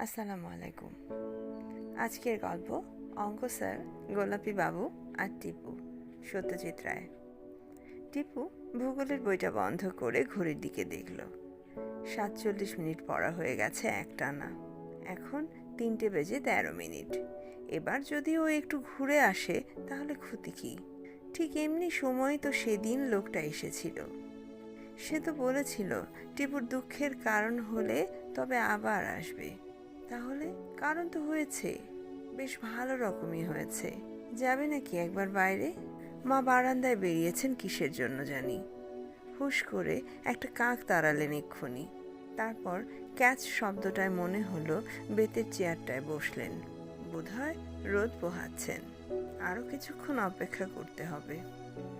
আসসালামু আলাইকুম। আজকের গল্প অঙ্ক স্যার গোলাপি বাবু আর টিপু, সত্যজিৎ রায়। টিপু ভূগোলের বইটা বন্ধ করে ঘড়ির দিকে দেখল। সাতচল্লিশ মিনিট পড়া হয়ে গেছে একটানা। এখন তিনটে বেজে তেরো মিনিট। এবার যদি ও একটু ঘুরে আসে, তাহলে ক্ষতি কী? ঠিক এমনি সময় তো সেদিন লোকটা এসেছিল। সে তো বলেছিল, টিপুর দুঃখের কারণ হলে তবে আবার আসবে। তাহলে? কারণ তো হয়েছে। বেশ ভালো রকমই হয়েছে। যাবে নাকি একবার বাইরে? মা বারান্দায় বেরিয়েছেন কিসের জন্য জানি। হুশ করে একটা কাক তাড়ালেন এক্ষুনি। তারপর ক্যাচ শব্দটায় মনে হলো বেতের চেয়ারটায় বসলেন। বোধহয় রোদ পোহাচ্ছেন। আরও কিছুক্ষণ অপেক্ষা করতে হবে।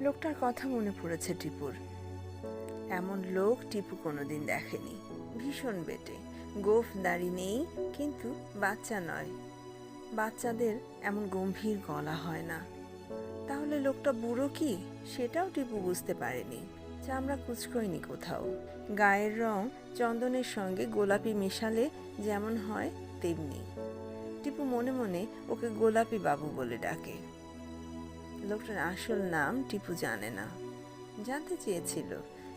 লোকটার কথা মনে পড়েছে টিপুর। এমন লোক টিপু কোনোদিন দেখেনি। ভীষণ বেটে। গোফ দাড়ি নেই, কিন্তু বাচ্চা নয়। বাচ্চাদের এমন গম্ভীর গলা হয় না। তাহলে লোকটা বুড়ো কি? সেটাও টিপু বুঝতে পারেনি। চামড়া কুচকোয়নি কোথাও। গায়ের রং চন্দনের সঙ্গে গোলাপি মেশালে যেমন হয়, তেমনি। টিপু মনে মনে ওকে গোলাপি বাবু বলে ডাকে। লোকটার আসল নাম টিপু জানে না। জানতে চেয়েছিল,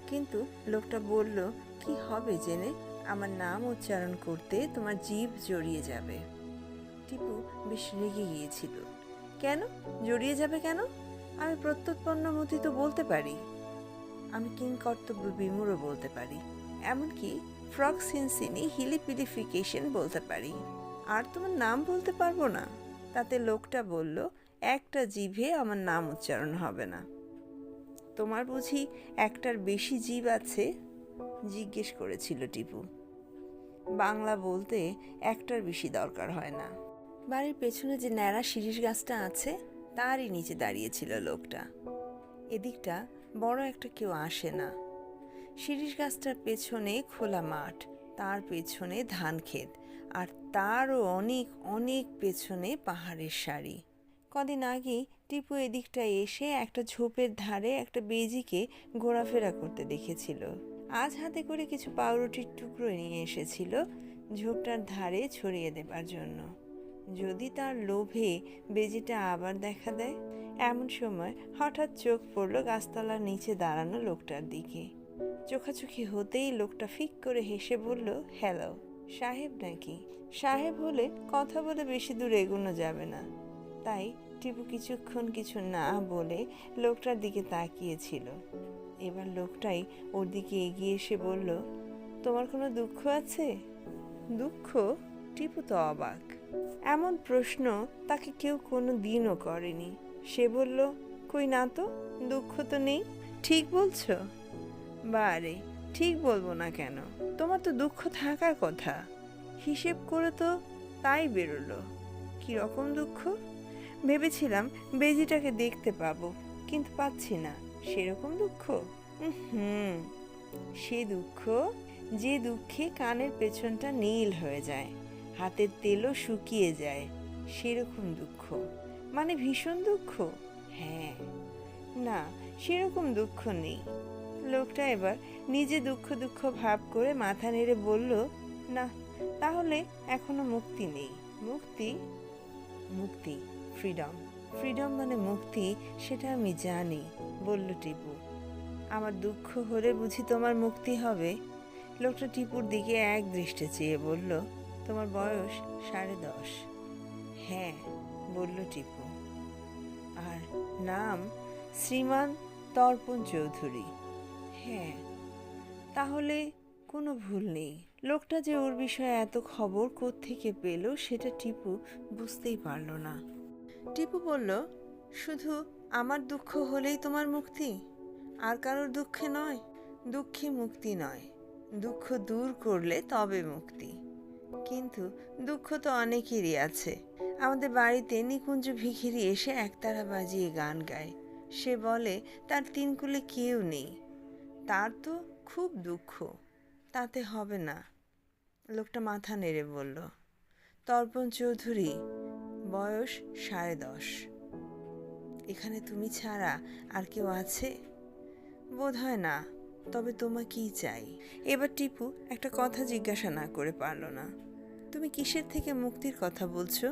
কিন্তু লোকটা বলল, কি হবে জেনে? আমার নাম উচ্চারণ করতে তোমার জীব জড়িয়ে যাবে। টিপু বেশ রেগে গিয়েছিল। কেন? জড়িয়ে যাবে কেন? আমি প্রত্যুৎপন্নমতি তো বলতে পারি। আমি কিং কর্তব্য বিমূঢ় বলতে পারি। এমনকি ফ্রক সিনসিনি হিলিপিলিফিকেশন বলতে পারি। আর তোমার নাম বলতে পারব না। তাতে লোকটা বলল, একটা জিভে আমার নাম উচ্চারণ হবে না। তোমার বুঝি একটার বেশি জীব আছে? জিজ্ঞেস করেছিল টিপু। বাংলা বলতে একটার বেশি দরকার হয় না। বাড়ির পেছনে যে ন্যাড়া শিরিষ গাছটা আছে, তারই নিচে দাঁড়িয়েছিল লোকটা। এদিকটা বড় একটা কেউ আসে না। শিরিষ গাছটার পেছনে খোলা মাঠ, তার পেছনে ধান ক্ষেত, আর তারও অনেক অনেক পেছনে পাহাড়ের সারি। কদিন আগে টিপু এদিকটায় এসে একটা ঝোপের ধারে একটা বেজিকে ঘোরাফেরা করতে দেখেছিল। আজ হাতে করে কিছু পাউরুটির টুকরো নিয়ে এসেছিল ঝোপটার ধারে ছড়িয়ে দেবার জন্য। যদি তার লোভে বেজিটা আবার দেখা দেয়, এমন সময় হঠাৎ চোখ পড়ল গাছতলার নিচে দাঁড়ানো লোকটার দিকে। চোখাচোখি হতেই লোকটা ফিক করে হেসে বলল, হ্যালো, সাহেব নাকি? সাহেব হলে কথা বলে বেশি দূর এগোনো যাবে না। তাই টিপু কিছুক্ষণ কিছু না বলে লোকটার দিকে তাকিয়েছিল এবার লোকটাই ওর দিকে এগিয়ে এসে বলল, তোমার কোনো দুঃখ আছে? দুঃখ? টিপু তো অবাক। এমন প্রশ্ন তাকে কেউ কোনো দিনও করেনি। সে বলল, কই না তো, দুঃখ তো নেই। ঠিক বলছো? বারে, ঠিক বলব না কেন? তোমার তো দুঃখ থাকার কথা। হিসেব করে তো তাই বেরোলো। কীরকম দুঃখ? ভেবেছিলাম বেজিটাকে দেখতে পাবো, কিন্তু পাচ্ছি না। সেরকম দুঃখ? হুম সে দুঃখ, যে দুঃখে কানের পেছনটা নীল হয়ে যায়, হাতের তেলও শুকিয়ে যায়, সেরকম দুঃখ। মানে ভীষণ দুঃখ? হ্যাঁ। না, সেরকম দুঃখ নেই। লোকটা এবার নিজে দুঃখ দুঃখ ভাব করে মাথা নেড়ে বলল, না, তাহলে এখনও মুক্তি নেই। মুক্তি? মুক্তি, ফ্রিডম। ফ্রিডম মানে মুক্তি, সেটা আমি জানি। বলল টিপু, আমার দুঃখ হলে বুঝি তোমার মুক্তি হবে? লোকটা টিপুর দিকে এক দৃষ্টে চেয়ে বলল, তোমার বয়স সাড়ে দশ। হ্যাঁ বলল টিপু। আর নাম শ্রীমান তর্পণ চৌধুরী। হ্যাঁ তাহলে কোনো ভুল নেই। লোকটা যে ওর বিষয়ে এত খবর থেকে পেল সেটা টিপু বুঝতেই পারল না। টিপু বলল, শুধু আমার দুঃখ হলেই তোমার মুক্তি? আর কারোর দুঃখে নয়। দুঃখে মুক্তি নয়। দুঃখ দূর করলে তবে মুক্তি। কিন্তু দুঃখ তো অনেকেরই আছে। আমাদের বাড়িতে নিকুঞ্জ ভিখিরি এসে একতারা বাজিয়ে গান গায়। সে বলে, তার তিনকুলে কেউ নেই। তার তো খুব দুঃখ। তাতে হবে না। লোকটা মাথা নেড়ে বলল, তর্পণ চৌধুরী, বয়স সাড়ে দশ। এখানে তুমি ছাড়া আর কেউ আছে? বোধ হয় না, তবে তোমার কি চাই। এবার টিপু একটা কথা জিজ্ঞাসা না করে পারল না। তুমি কিসের থেকে মুক্তির কথা বলছো?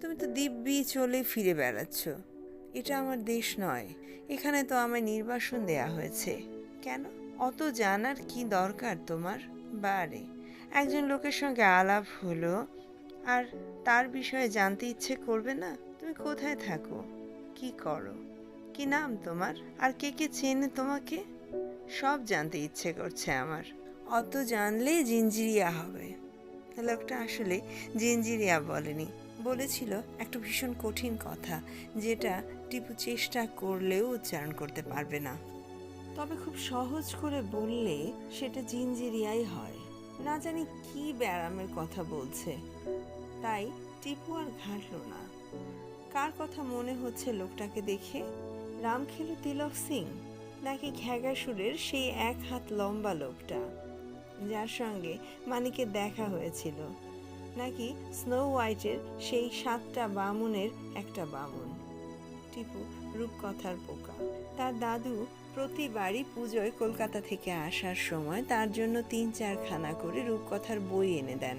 তুমি তো দিব্যি চলে ফিরে বেড়াচ্ছ। এটা আমার দেশ নয়, এখানে তো আমায় নির্বাসন দেয়া হয়েছে। কেন? অত জানার কি দরকার তোমার? বারে, একজন লোকের সঙ্গে আলাপ হলো, আর তার বিষয়ে জানতে ইচ্ছে করবে না? তুমি কোথায় থাকো? কি করো? কি নাম তোমার? আর কে কে চেনে তোমাকে? সব জানতে ইচ্ছে করছে আমার। অত জানলে জিঞ্জিরিয়া হবে। লোকটা আসলে জিঞ্জিরিয়া বলেনি। বলেছিল একটা ভীষণ কঠিন কথা, যেটা টিপু চেষ্টা করলেও উচ্চারণ করতে পারবে না। তবে খুব সহজ করে বললে সেটা জিঞ্জিরিয়াই হয়। না জানি কি ব্যায়ামের কথা বলছে। তাই টিপু আর ঘাটল না। কার কথা মনে হচ্ছে লোকটাকে দেখে? রামখেলু তিলক সিং, নাকি ঘ্যাগাসুরের সেই এক হাত লম্বা লোকটা, যার সঙ্গে মানিকে দেখা হয়েছিল, নাকি স্নো হোয়াইটের সেই সাতটা বামুনের একটা বামুন? টিপু রূপকথার পোকা। তার দাদু প্রতিবারই পুজোয় কলকাতা থেকে আসার সময় তার জন্য তিন চারখানা করে রূপকথার বই এনে দেন।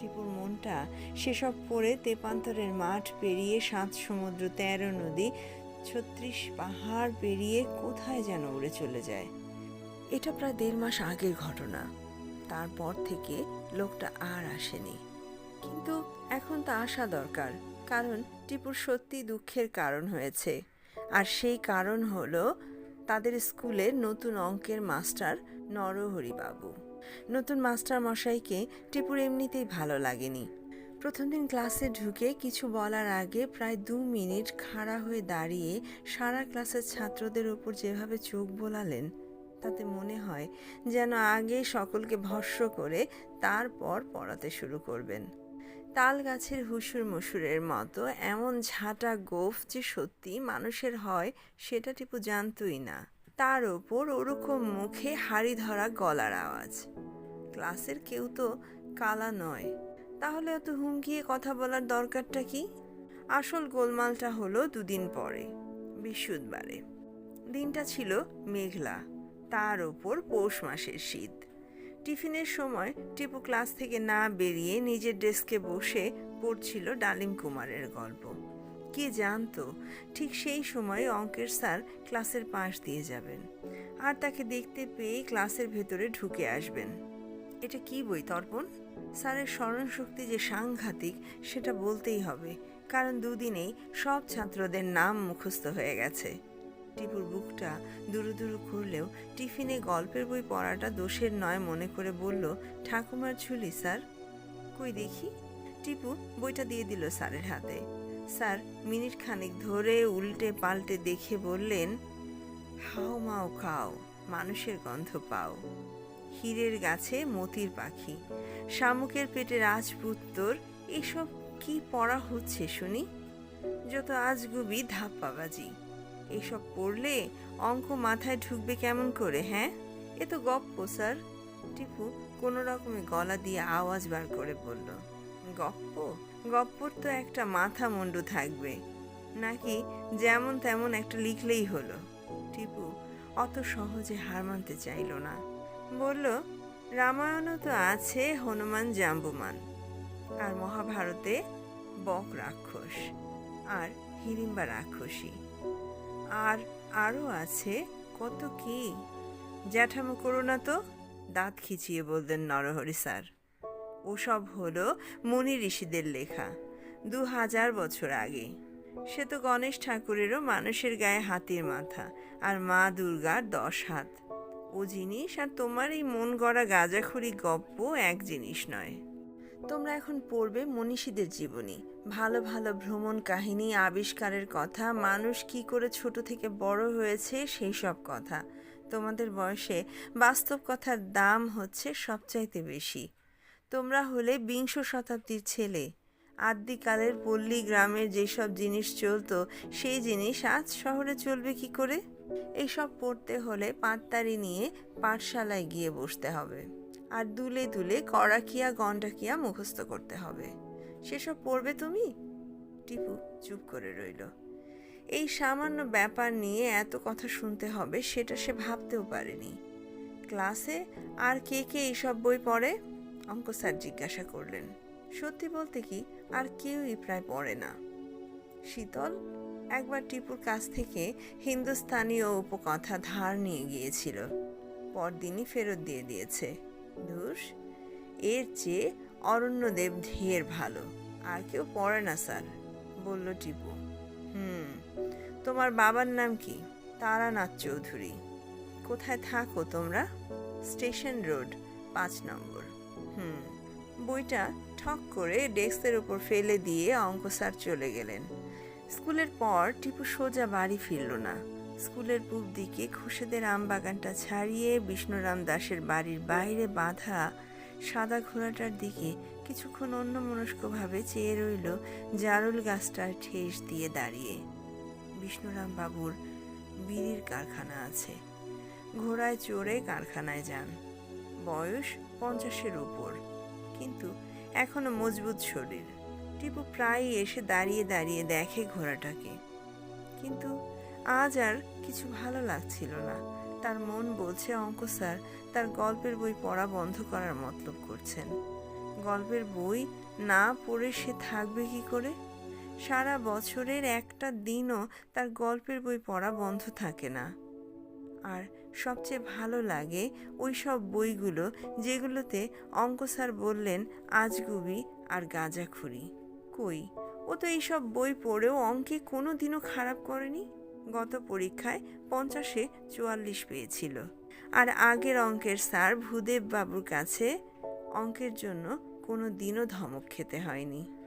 টিপুর মনটা সেসব পড়ে তেপান্তরের মাঠ পেরিয়ে সাত সমুদ্র, তেরো নদী, ছত্রিশ পাহাড় পেরিয়ে কোথায় যেন উড়ে চলে যায়। এটা প্রায় দেড় মাস আগের ঘটনা। তারপর থেকে লোকটা আর আসেনি। কিন্তু এখন তা আসা দরকার, কারণ টিপুর সত্যি দুঃখের কারণ হয়েছে। আর সেই কারণ হলো তাদের স্কুলের নতুন অঙ্কের মাস্টার নরহরিবাবু। নতুন মাস্টার মশাইকে টিপুর এমনিতেই ভালো লাগেনি। প্রথম দিন ক্লাসে ঢুকে কিছু বলার আগে প্রায় দু মিনিট খাড়া হয়ে দাঁড়িয়ে সারা ক্লাসের ছাত্রদের উপর যেভাবে চোখ বোলালেন, তাতে মনে হয় যেন আগে সকলকে ভস্য করে তারপর পড়াতে শুরু করবেন। তাল গাছের হুসুর মুসুরের মতো এমন ঝাঁটা গোফ যে সত্যি মানুষের হয়, সেটা টিপু জানতই না। তার ওপর ওরকম মুখে হাড়ি ধরা গলার আওয়াজ। ক্লাসের কেউ তো কালা নয়। তাহলে এত হুমকিয়ে কথা বলার দরকারটা কি? আসল গোলমালটা হলো দুদিন পরে, বৃহস্পতিবারে। দিনটা ছিল মেঘলা, তার ওপর পৌষ মাসের শীত। টিফিনের সময় টিপু ক্লাস থেকে না বেরিয়ে নিজের ডেস্কে বসে পড়ছিল ডালিম কুমারের গল্প। কে জানতো, ঠিক সেই সময় অঙ্কের স্যার ক্লাসের পাশ দিয়ে যাবেন। আর তাকে দেখতে পেয়ে ক্লাসের ভেতরে ঢুকে আসবেন। এটা কি বই, তর্পণ? স্যারের স্মরণশক্তি যে সাংঘাতিক, সেটা বলতেই হবে, কারণ দুদিনেই সব ছাত্রদের নাম মুখস্থ হয়ে গেছে। টিপুর বুকটা দুরু দুরু করলেও টিফিনে গল্পের বই পড়াটা দোষের নয় মনে করে বলল, ঠাকুমার ঝুলি, স্যার। কই দেখি? টিপু, বইটা দিয়ে দিল স্যারের হাতে। স্যার, মিনিট খানিক ধরে উল্টে পাল্টে দেখে বললেন, হাও মাও খাও, মানুষের গন্ধ পাও। হীরের গাছে মতির পাখি, শামুকের পেটে রাজপুত্তর এসব কি পড়া হচ্ছে শুনি? যত আজগুবি ধাপ্পাবাজি এসব পড়লে অঙ্ক মাথায় ঢুকবে কেমন করে হ্যাঁ? এ তো গপ্প, স্যার। টিপু কোনো রকমে গলা দিয়ে আওয়াজ বার করে বলল গপ্প। গপ্পর তো একটা মাথা মুন্ডু থাকবে। নাকি যেমন তেমন একটা লিখলেই হলো। টিপু অত সহজে হার মানতে চাইল না। বলল, রামায়ণও তো আছে হনুমান জাম্বুমান। আর মহাভারতে বক রাক্ষস আর হিড়িম্বা রাক্ষসী। আর আরও আছে কত কি? জ্যাঠামো করো না তো দাঁত খিচিয়ে বললেন নরহরি স্যার। ওসব হলো মুনি ঋষিদের লেখা। দু হাজার বছর আগে। সে তো গণেশ ঠাকুরেরও মানুষের গায়ে হাতির মাথা আর মা দুর্গার দশ হাত। ও জিনিস আর তোমার এই মন গড়া গাঁজাখুরি গপ্প এক জিনিস নয়। তোমরা এখন পড়বে মনীষীদের জীবনী। ভালো ভালো ভ্রমণ কাহিনী, আবিষ্কারের কথা, মানুষ কি করে ছোট থেকে বড় হয়েছে, সেই সব কথা। তোমাদের বয়সে বাস্তব কথার দাম হচ্ছে সবচাইতে বেশি। তোমরা হলে বিংশ শতাব্দীর ছেলে। আদ্যিকালের পল্লী গ্রামের যেসব জিনিস চলতো, সেই জিনিস আজ শহরে চলবে কি করে? এইসব পড়তে হলে পাঁত্তারি নিয়ে পাঠশালায় গিয়ে বসতে হবে আর দুলে দুলে কড়াকিয়া গন্ডাকিয়া মুখস্থ করতে হবে। সেসব পড়বে তুমি? টিপু চুপ করে রইল। এই সামান্য ব্যাপার নিয়ে এত কথা শুনতে হবে, সেটা সে ভাবতেও পারেনি। ক্লাসে আর কে কে এইসব বই পড়ে? অঙ্ক স্যার জিজ্ঞাসা করলেন, সত্যি বলতে কি আর কেউই প্রায় পড়ে না? শীতল একবার টিপুর কাছ থেকে হিন্দুস্তানীয় উপকথা ধার নিয়ে গিয়েছিল। পরদিনই ফেরত দিয়ে দিয়েছে। ধুস, এর চেয়ে অরণ্যদেব ঢের ভালো, আর কেউ পড়ে না, স্যার, বলল টিপু। হুম, তোমার বাবার নাম কি? তারানাথ চৌধুরী। কোথায় থাকো তোমরা? স্টেশন রোড, পাঁচ নম্বর। হুম। বইটা ঠক করে ডেস্কের উপর ফেলে দিয়ে অঙ্ক স্যার চলে গেলেন। স্কুলের পর টিপু সোজা বাড়ি ফিরল না। স্কুলের পূব দিকে খুশেদের আম বাগানটা ছাড়িয়ে বিষ্ণুরাম দাসের বাড়ির বাইরে বাঁধা সাদা ঘোড়াটার দিকে কিছুক্ষণ অন্যমনস্কভাবে চেয়ে রইল জারুল গাছটার ঠেস দিয়ে দাঁড়িয়ে। বিষ্ণুরাম বাবুর বিড়ির কারখানা আছে। ঘোড়ায় চড়ে কারখানায় যান। বয়স পঞ্চাশের উপর কিন্তু এখনও মজবুত শরীর। টিপু প্রায়ই এসে দাঁড়িয়ে দাঁড়িয়ে দেখে ঘোড়াটাকে। কিন্তু আজ আর কিছু ভালো লাগছিল না। তার মন বলছে, অঙ্ক স্যার, তার গল্পের বই পড়া বন্ধ করার মতলব করছেন। গল্পের বই না পড়ে সে থাকবে কি করে? সারা বছরের একটা দিনও তার গল্পের বই পড়া বন্ধ থাকে না। আর সবচেয়ে ভালো লাগে ওই সব বইগুলো যেগুলোতে অঙ্ক স্যার বললেন আজগুবি আর গাঁজাখুরি। কই? ও তো এইসব বই পড়েও অঙ্কে কোনো দিনও খারাপ করেনি? গত পরীক্ষায় পঞ্চাশে চুয়াল্লিশ পেয়েছিল। আর আগের অঙ্কের স্যার ভূদেব বাবুর কাছে অঙ্কের জন্য কোনো দিনও ধমক খেতে হয়নি।